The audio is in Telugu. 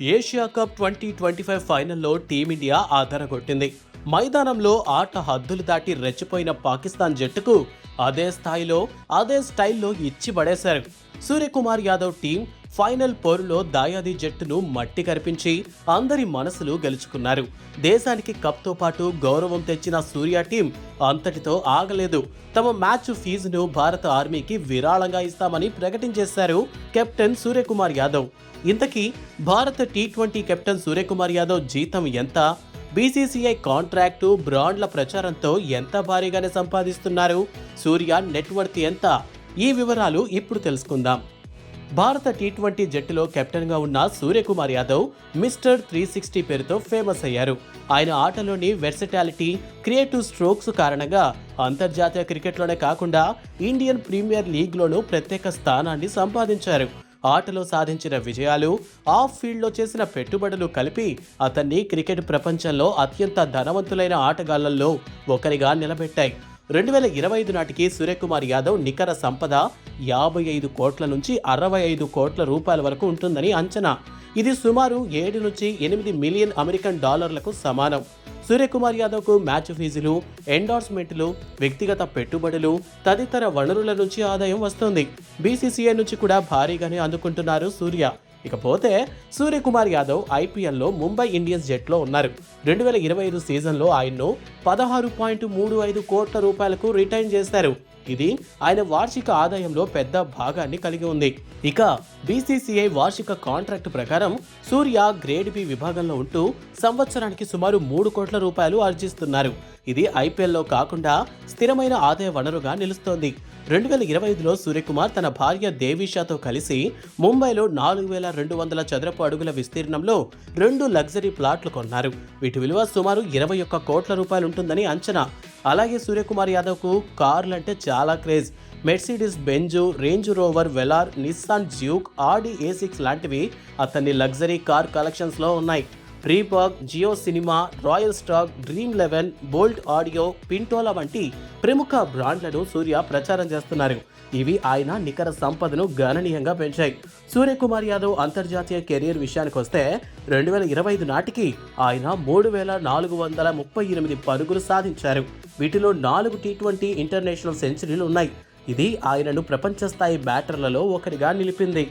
Asia cup twenty twenty five ఫైనల్లో టీమిండియా ఆధారగొట్టింది. మైదానంలో ఆట హద్దులు దాటి రెచ్చిపోయిన పాకిస్తాన్ జట్టుకు అదే స్థాయిలో అదే స్టైల్లో ఇచ్చి పడేశారు సూర్యకుమార్ యాదవ్ టీం ఫైనల్ పోరులో దాయాది జట్టును మట్టి కరిపించి అందరి మనసులు గెలుచుకున్నారు. దేశానికి కప్తో పాటు గౌరవం తెచ్చిన సూర్య టీం అంతటితో ఆగలేదు. తమ మ్యాచ్ ఫీజును భారత ఆర్మీకి విరాళంగా ఇస్తామని ప్రకటించేశారు కెప్టెన్ సూర్యకుమార్ యాదవ్. ఇంతకీ భారత T twenty captain Suryakumar Yadav జీతం ఎంత? బీసీసీఐ కాంట్రాక్టు బ్రాండ్ల ప్రచారంతో ఎంత భారీగానే సంపాదిస్తున్నారు? సూర్య నెట్వర్త్ ఎంత? ఈ వివరాలు ఇప్పుడు తెలుసుకుందాం. భారత టీ ట్వంటీ జట్టులో కెప్టెన్గా ఉన్న Suryakumar Yadav mister three sixty పేరుతో ఫేమస్ అయ్యారు. ఆయన ఆటలోని వెర్సటాలిటీ క్రియేటివ్ స్ట్రోక్స్ కారణంగా అంతర్జాతీయ క్రికెట్లోనే కాకుండా ఇండియన్ ప్రీమియర్ లీగ్లోనూ ప్రత్యేక స్థానాన్ని సంపాదించారు. ఆటలో సాధించిన విజయాలు ఆఫ్ ఫీల్డ్లో చేసిన పెట్టుబడులు కలిపి అతన్ని క్రికెట్ ప్రపంచంలో అత్యంత ధనవంతులైన ఆటగాళ్ళలో ఒకరిగా నిలబెట్టాయి. రెండు వేల ఇరవై ఐదు నాటికి సూర్యకుమార్ యాదవ్ నికర సంపద యాభై ఐదు కోట్ల నుంచి అరవై ఐదు కోట్ల రూపాయల వరకు ఉంటుందని అంచనా. ఇది సుమారు ఏడు నుంచి ఎనిమిది మిలియన్ అమెరికన్ డాలర్లకు సమానం. సూర్యకుమార్ యాదవ్కు మ్యాచ్ ఫీజులు ఎండార్స్మెంట్లు వ్యక్తిగత పెట్టుబడులు తదితర వనరుల నుంచి ఆదాయం వస్తుంది. బీసీసీఐ నుంచి కూడా భారీగానే అందుకుంటున్నారు సూర్య. ఇకపోతే సూర్యకుమార్ యాదవ్ ఐపీఎల్లో ముంబై ఇండియన్స్ జట్లో ఉన్నారు. రెండు వేల ఇరవై ఐదు సీజన్లో ఆయన్ను పదహారు పాయింట్ మూడు ఐదు కోట్ల రూపాయలకు రిటైన్ చేశారు. ఇది ఆయన వార్షిక ఆదాయంలో పెద్ద భాగాన్ని కలిగి ఉంది. ఇక బీసీసీఐ వార్షిక కాంట్రాక్ట్ ప్రకారం సూర్య గ్రేడ్ బి విభాగంలో ఉంటూ సంవత్సరానికి సుమారు మూడు కోట్ల రూపాయలు ఆర్జిస్తున్నారు. ఇది ఐపీఎల్లో కాకుండా స్థిరమైన ఆదాయ వనరుగా నిలుస్తోంది. రెండు వేల ఇరవై ఐదులో సూర్యకుమార్ తన భార్య దేవిషాతో కలిసి ముంబైలో నాలుగు వేల రెండు వందల చదరపు అడుగుల విస్తీర్ణంలో రెండు లగ్జరీ ప్లాట్లు కొన్నారు. వీటి విలువ సుమారు ఇరవై ఒక్క కోట్ల రూపాయలు ఉంటుందని అంచనా. అలాగే సూర్యకుమార్ యాదవ్కు కార్లంటే చాలా craze. Mercedes Benz Range Rover Velar Nissan Juke Audi A six లాంటివి అతన్ని లగ్జరీ కార్ కలెక్షన్స్లో ఉన్నాయి. Reebok Jio cinema Royal Stag Dream eleven Boult audio Pintola వంటి ప్రముఖ బ్రాండ్లను సూర్య ప్రచారం చేస్తున్నారు. ఇవి ఆయన నికర సంపదను గణనీయంగా పెంచాయి. సూర్యకుమార్ యాదవ్ అంతర్జాతీయ కెరీర్ విషయానికి వస్తే రెండు వేల ఇరవై ఐదు నాటికి ఆయన మూడు వేల నాలుగు వందల ముప్పై ఎనిమిది పరుగులు సాధించారు. వీటిలో నాలుగు టీ ట్వంటీ ఇంటర్నేషనల్ సెంచరీలు ఉన్నాయి. ఇది ఆయనను ప్రపంచ స్థాయి బ్యాటర్లలో ఒకరిగా నిలిపింది.